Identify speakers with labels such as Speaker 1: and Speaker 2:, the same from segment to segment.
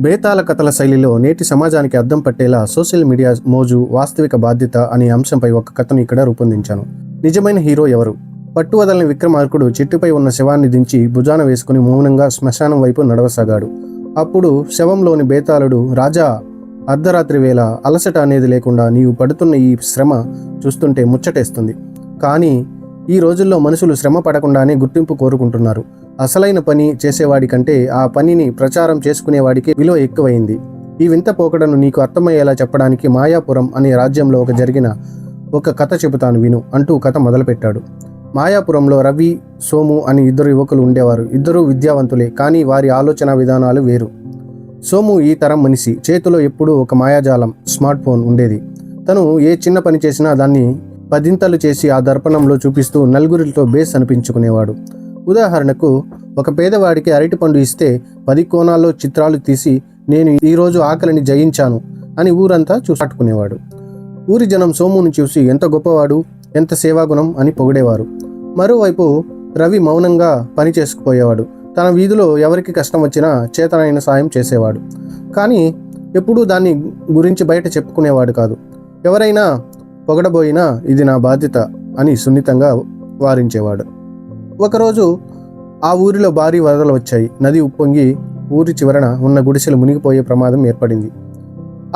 Speaker 1: బేతాల కథల శైలిలో నేటి సమాజానికి అద్దం పట్టేలా సోషల్ మీడియా మోజు వాస్తవిక బాధ్యత అనే అంశంపై ఒక కథను ఇక్కడ రూపొందించాను. నిజమైన హీరో ఎవరు? పట్టువదలని విక్రమార్కుడు చెట్టుపై ఉన్న శవాన్ని దించి భుజాన వేసుకుని మౌనంగా శ్మశానం వైపు నడవసాగాడు. అప్పుడు శవంలోని బేతాళుడు రాజా అర్ధరాత్రి వేళ అలసట అనేది లేకుండా నీవు పడుతున్న ఈ శ్రమ చూస్తుంటే ముచ్చటేస్తుంది. కానీ ఈ రోజుల్లో మనుషులు శ్రమ పడకుండానే గుర్తింపు కోరుకుంటున్నారు. అసలైన పని చేసేవాడి కంటే ఆ పనిని ప్రచారం చేసుకునేవాడికి విలువ ఎక్కువైంది. ఈ వింత పోకడను నీకు అర్థమయ్యేలా చెప్పడానికి మాయాపురం అనే రాజ్యంలో ఒక జరిగిన ఒక కథ చెబుతాను విను అంటూ కథ మొదలుపెట్టాడు. మాయాపురంలో రవి సోము అని ఇద్దరు యువకులు ఉండేవారు. ఇద్దరూ విద్యావంతులే కానీ వారి ఆలోచన విధానాలు వేరు. సోము ఈ తరం మనిషి. చేతిలో ఎప్పుడూ ఒక మాయాజాలం స్మార్ట్ ఫోన్ ఉండేది. తను ఏ చిన్న పని చేసినా దాన్ని పదింతలు చేసి ఆ దర్పణంలో చూపిస్తూ నలుగురితో బేస్ అనిపించుకునేవాడు. ఉదాహరణకు ఒక పేదవాడికి అరటిపండు ఇస్తే పది కోణాల్లో చిత్రాలు తీసి నేను ఈరోజు ఆకలిని జయించాను అని ఊరంతా చూసాటుకునేవాడు ఊరి జనం సోమును చూసి ఎంత గొప్పవాడు ఎంత సేవాగుణం అని పొగిడేవారు. మరోవైపు రవి మౌనంగా పని చేసుకుపోయేవాడు. తన వీధిలో ఎవరికి కష్టం వచ్చినా చేతనైన సాయం చేసేవాడు. కానీ ఎప్పుడూ దాన్ని గురించి బయట చెప్పుకునేవాడు కాదు. ఎవరైనా పొగడబోయినా ఇది నా బాధ్యత అని సున్నితంగా వారించేవాడు. ఒకరోజు ఆ ఊరిలో భారీ వరదలు వచ్చాయి. నది ఉప్పొంగి ఊరి చివరన ఉన్న గుడిసెలు మునిగిపోయే ప్రమాదం ఏర్పడింది.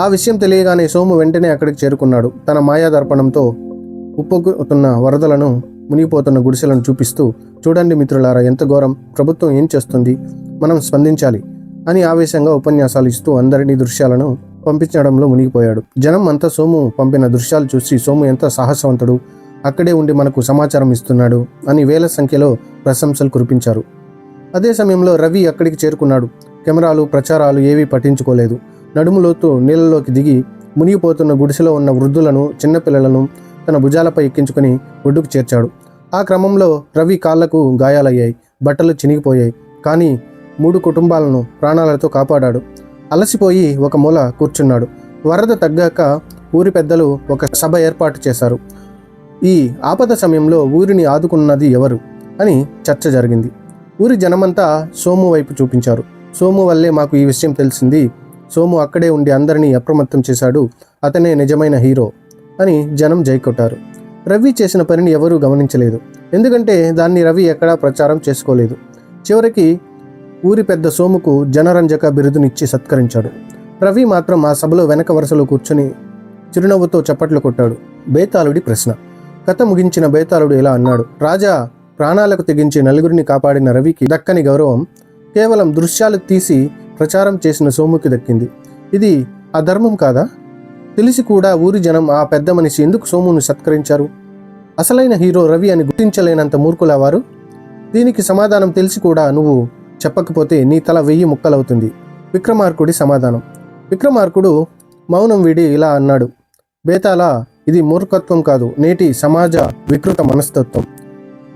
Speaker 1: ఆ విషయం తెలియగానే సోము వెంటనే అక్కడికి చేరుకున్నాడు. తన మాయా దర్పణంతో ఉప్పొంగుతున్న వరదలను మునిగిపోతున్న గుడిసెలను చూపిస్తూ చూడండి మిత్రులారా ఎంత ఘోరం. ప్రభుత్వం ఏం చేస్తుంది? మనం స్పందించాలి అని ఆవేశంగా ఉపన్యాసాలు ఇస్తూ అందరినీ దృశ్యాలను పంపించడంలో మునిగిపోయాడు. జనం అంతా సోము పంపిన దృశ్యాలు చూసి సోము ఎంత సాహసవంతుడు. అక్కడే ఉండి మనకు సమాచారం ఇస్తున్నాడు అని వేల సంఖ్యలో ప్రశంసలు కురిపించారు. అదే సమయంలో రవి అక్కడికి చేరుకున్నాడు. కెమెరాలు ప్రచారాలు ఏవీ పట్టించుకోలేదు. నడుములోతు నీళ్ళలోకి దిగి మునిగిపోతున్న గుడిసెలో ఉన్న వృద్ధులను చిన్నపిల్లలను తన భుజాలపై ఎక్కించుకుని ఒడ్డుకు చేర్చాడు. ఆ క్రమంలో రవి కాళ్ళకు గాయాలయ్యాయి బట్టలు చినిగిపోయాయి కానీ మూడు కుటుంబాలను ప్రాణాలతో కాపాడాడు. అలసిపోయి ఒక మూల కూర్చున్నాడు. వరద తగ్గాక ఊరి పెద్దలు ఒక సభ ఏర్పాటు చేశారు. ఈ ఆపద సమయంలో ఊరిని ఆదుకున్నది ఎవరు అని చర్చ జరిగింది. ఊరి జనమంతా సోము వైపు చూపించారు. సోము వల్లే మాకు ఈ విషయం తెలిసింది. సోము అక్కడే ఉండి అందరినీ అప్రమత్తం చేశాడు. అతనే నిజమైన హీరో అని జనం జైకొట్టారు. రవి చేసిన పనిని ఎవరూ గమనించలేదు. ఎందుకంటే దాన్ని రవి ఎక్కడా ప్రచారం చేసుకోలేదు. చివరికి ఊరి పెద్ద సోముకు జనరంజక బిరుదునిచ్చి సత్కరించాడు. రవి మాత్రం ఆ సభలో వెనక వరుసలో కూర్చుని చిరునవ్వుతో చప్పట్లు కొట్టాడు. బేతాళుడి ప్రశ్న. కథ ముగించిన బేతాళుడు ఇలా అన్నాడు రాజా ప్రాణాలకు తెగించి నలుగురిని కాపాడిన రవికి దక్కని గౌరవం. కేవలం దృశ్యాలు తీసి ప్రచారం చేసిన సోముకి దక్కింది. ఇది అధర్మం కాదా? తెలిసి కూడా ఊరి జనం ఆ పెద్ద మనిషి ఎందుకు సోమును సత్కరించారు? అసలైన హీరో రవి అని గుర్తించలేనంత మూర్ఖులా వారు? దీనికి సమాధానం తెలిసి కూడా నువ్వు చెప్పకపోతే నీ తల వెయ్యి ముక్కలవుతుంది. విక్రమార్కుడి సమాధానం. విక్రమార్కుడు మౌనం వీడి ఇలా అన్నాడు బేతాళ ఇది మూర్ఖత్వం కాదు. నేటి సమాజ వికృత మనస్తత్వం.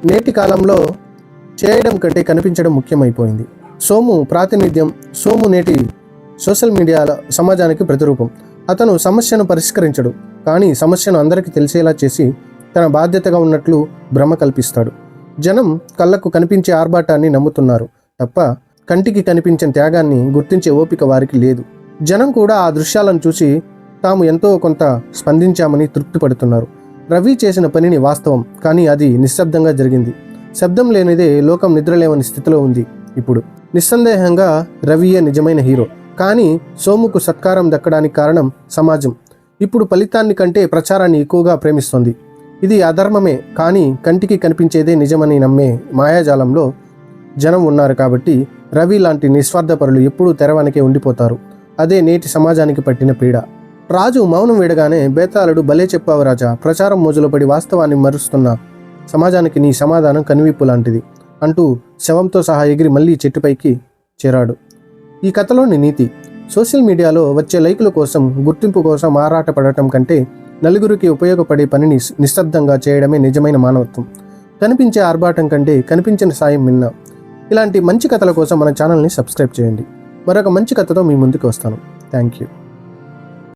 Speaker 1: నేటి కాలంలో చేయడం కంటే కనిపించడం ముఖ్యమైపోయింది. సోము ప్రాతినిధ్యం సోము నేటి సోషల్ మీడియాల సమాజానికి ప్రతిరూపం. అతను సమస్యను పరిష్కరించడు కానీ సమస్యను అందరికీ తెలిసేలా చేసి తన బాధ్యతగా ఉన్నట్లు భ్రమ కల్పిస్తాడు. జనం కళ్ళకు కనిపించే ఆర్భాటాన్ని నమ్ముతున్నారు తప్ప కంటికి కనిపించిన త్యాగాన్ని గుర్తించే ఓపిక వారికి లేదు. జనం కూడా ఆ దృశ్యాలను చూసి తాము ఎంతో కొంత స్పందించామని తృప్తిపడుతున్నారు. రవి చేసిన పనిని వాస్తవం కానీ అది నిశ్శబ్దంగా జరిగింది. శబ్దం లేనిదే లోకం నిద్రలేవని స్థితిలో ఉంది ఇప్పుడు. నిస్సందేహంగా రవియే నిజమైన హీరో కానీ సోముకు సత్కారం దక్కడానికి కారణం సమాజం. ఇప్పుడు ఫలితాన్ని కంటే ప్రచారాన్ని ఎక్కువగా ప్రేమిస్తోంది. ఇది అధర్మమే కానీ కంటికి కనిపించేదే నిజమని నమ్మే మాయాజాలంలో జనం ఉన్నారు కాబట్టి రవి లాంటి నిస్వార్థపరులు ఎప్పుడూ తెరవనికే ఉండిపోతారు. అదే నేటి సమాజానికి పట్టిన పీడ. రాజు మౌనం వీడగానే బేతాళుడు భలే చెప్పావు రాజా ప్రచారం మోజులో పడి వాస్తవాన్ని మరుస్తున్న. సమాజానికి నీ సమాధానం కనువిప్పు లాంటిది అంటూ శవంతో సహా ఎగిరి మళ్ళీ చెట్టుపైకి చేరాడు. ఈ కథలోని నీతి సోషల్ మీడియాలో వచ్చే లైకుల కోసం గుర్తింపు కోసం ఆరాటపడటం కంటే నలుగురికి ఉపయోగపడే పనిని నిశ్శబ్దంగా చేయడమే నిజమైన మానవత్వం. కనిపించే ఆర్భాటం కంటే కనిపించిన సాయం మిన్న ఇలాంటి మంచి కథల కోసం మన ఛానల్ని సబ్స్క్రైబ్ చేయండి. మరొక మంచి కథతో మీ ముందుకు వస్తాను. Thank you.